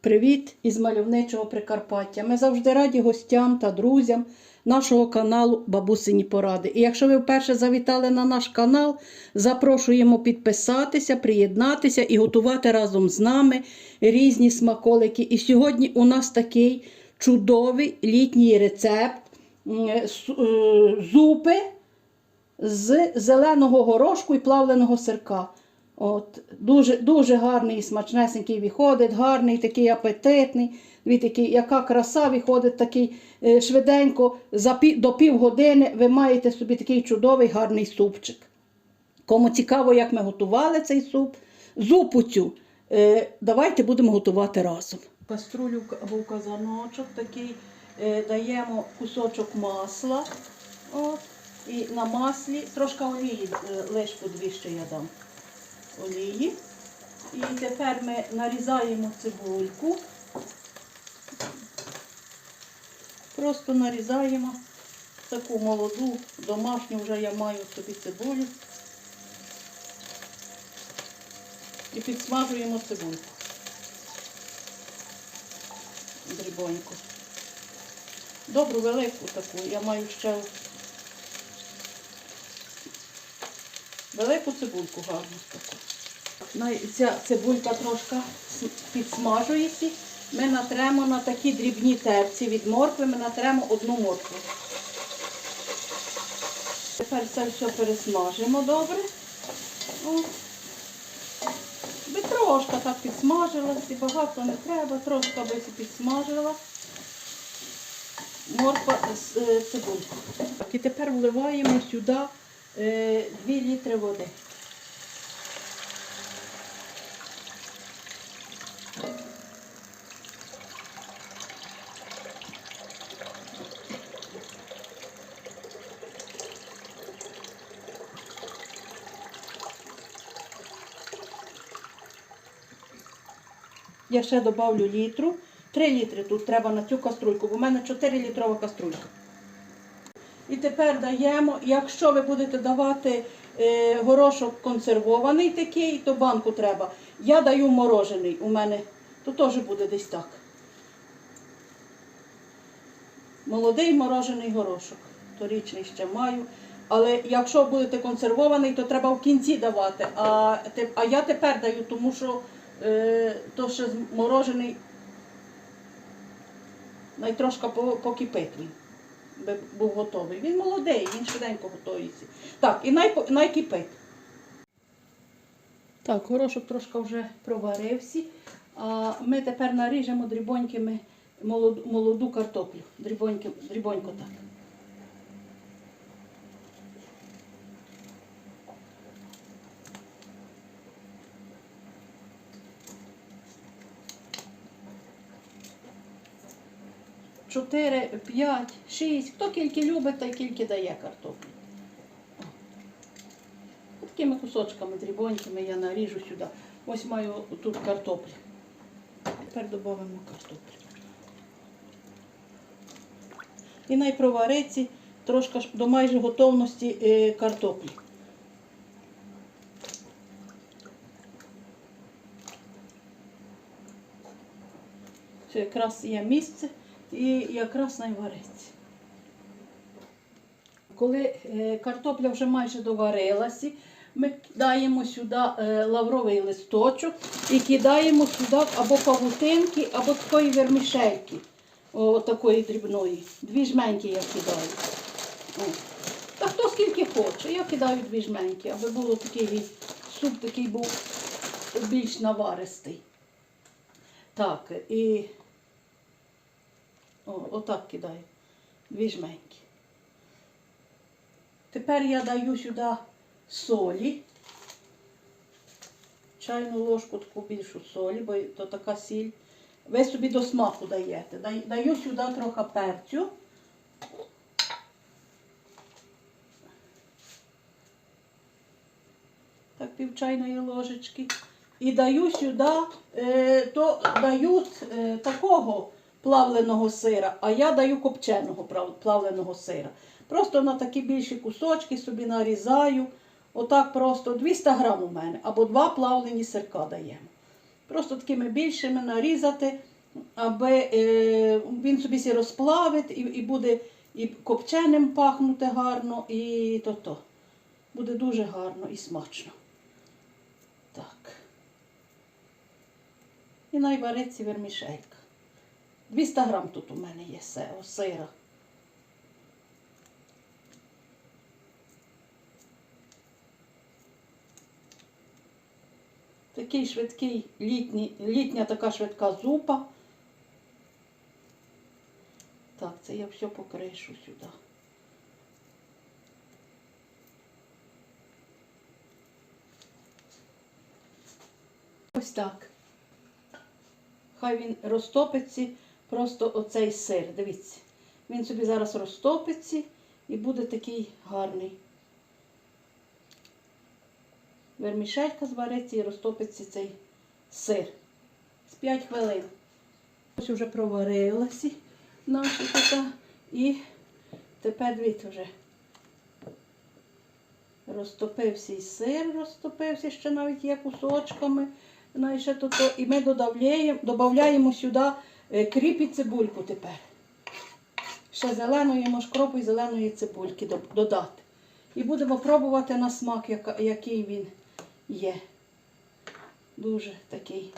Привіт із мальовничого Прикарпаття. Ми завжди раді гостям та друзям нашого каналу Бабусині Поради. І якщо ви вперше завітали на наш канал, запрошуємо підписатися, приєднатися і готувати разом з нами різні смаколики. І сьогодні у нас такий чудовий літній рецепт с- е, зупи з зеленого горошку і плавленого сирка. От, дуже, дуже гарний і смачнесенький виходить, гарний, такий апетитний. Дві такі, яка краса виходить такий е, швиденько, за пі, до півгодини ви маєте собі такий чудовий гарний супчик. Кому цікаво, як ми готували цей суп, зупу цю, е, давайте будемо готувати разом. Каструлю або казаночок такий е, даємо кусочок масла. От, і на маслі трошки олії, е, лишку дві ще я дам олії. І тепер ми нарізаємо цибульку. Просто нарізаємо таку молоду, домашню вже я маю собі цибулю. І підсмажуємо цибульку. Дрібоньку. Добру велику таку. Я маю ще велику цибульку гарну таку. Ця цибулька трошки підсмажується. Ми натремо на такі дрібні терці від моркви, ми натремо одну моркву. Тепер це все пересмажимо добре. О. Трошки так підсмажилася, багато не треба, трошки би підсмажила. Морква з е, цибульку. Так, і тепер вливаємо сюди е, 2 літри води. Я ще додавлю літру. 3 літри тут треба на цю каструльку, бо в мене 4 літрова каструлька. І тепер даємо, якщо ви будете давати е, горошок консервований такий, то банку треба. Я даю морожений у мене, то теж буде десь так. Молодий морожений горошок. Торічний ще маю. Але якщо будете консервований, то треба в кінці давати. А, а я тепер даю, тому що то ще з- морожений найтрошка по- покипить. Би був готовий. Він молодий, він швиденько готується. Так, і най, най. Так, горошок трошки вже проварився. А ми тепер наріжемо дрібонькими молоду, молоду картоплю. Дрібоньки, дрібонько так. Чотири, п'ять, шість. Хто скільки любить, той кільки дає картоплю. Такими кусочками дрібонькими я наріжу сюди. Ось маю тут картоплю. Тепер додамо картоплю. І найпровариться трошки до майже готовності е, картоплі. Це якраз є місце і якраз найвариться. Коли е, картопля вже майже доварилася, ми кидаємо сюди е, лавровий листочок і кидаємо сюди або павутинки, або такої вермішельки, о, такої дрібної. Дві жменьки я кидаю. О. Та хто скільки хоче, я кидаю дві жменьки, аби було такий суп такий був більш наваристий. Так, і отак кидаю. Дві жменьки. Тепер я даю сюди солі. Чайну ложку таку більшу солі, бо то така сіль. Ви собі до смаку даєте. Даю сюди трохи перцю. Так, пів чайної ложечки. І даю сюди, то дають такого плавленого сира, а я даю копченого плавленого сира. Просто на такі більші кусочки собі нарізаю. Отак просто 200 грам у мене, або два плавлені сирка даємо. Просто такими більшими нарізати, аби е, він собі сі розплавить і, і буде і копченим пахнути гарно, і то-то. Буде дуже гарно і смачно. Так. І найвариться вермішелька. 200 грам тут у мене є сира. Такий швидкий літній, літня така швидка зупа. Так, це я все покришу сюди. Ось так. Хай він розтопиться, просто оцей сир. Дивіться. Він собі зараз розтопиться і буде такий гарний. Вермішелька звариться і розтопиться цей сир. З 5 хвилин. Ось вже проварилася наша така. І тепер дивіться вже. Розтопився і сир, розтопився ще навіть є кусочками. І, ми додаємо, сюди кріп і цибульку тепер. Ще зеленої мошкропу і зеленої цибульки додати. І будемо пробувати на смак, який він є. Дуже такий.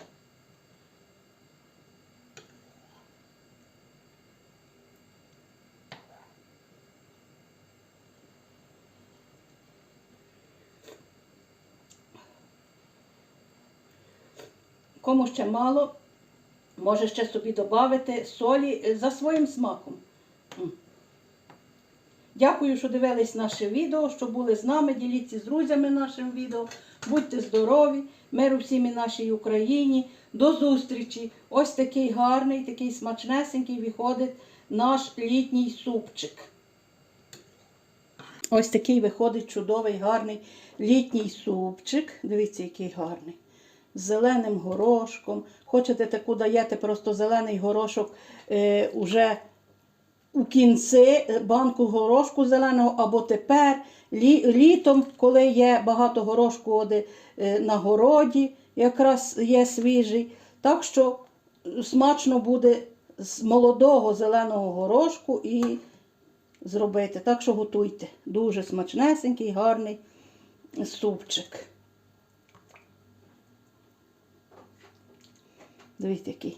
Кому ще мало, може ще собі додати солі е, за своїм смаком. Дякую, що дивились наше відео, що були з нами. Діліться з друзями нашим відео. Будьте здорові, миру всім і нашій Україні. До зустрічі! Ось такий гарний, такий смачнесенький виходить наш літній супчик. Ось такий виходить чудовий, гарний літній супчик. Дивіться, який гарний. З зеленим горошком. Хочете таку даєте просто зелений горошок е, уже у кінці е, банку горошку зеленого, або тепер лі, літом, коли є багато горошку оди, е, на городі, якраз є свіжий. Так що смачно буде з молодого зеленого горошку і зробити. Так що готуйте. Дуже смачнесенький, гарний супчик. Дивіться, який.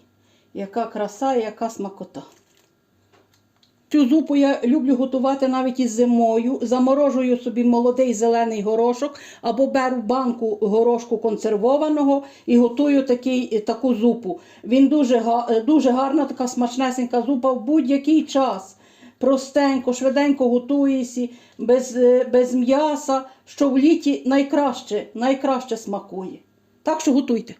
Яка краса і яка смакота. Цю зупу я люблю готувати навіть із зимою. Заморожую собі молодий зелений горошок або беру банку горошку консервованого і готую такий, таку зупу. Він дуже, дуже гарна, така смачнесенька зупа в будь-який час. Простенько, швиденько готуєшся, без, е, без м'яса, що в літі найкраще, найкраще смакує. Так що готуйте.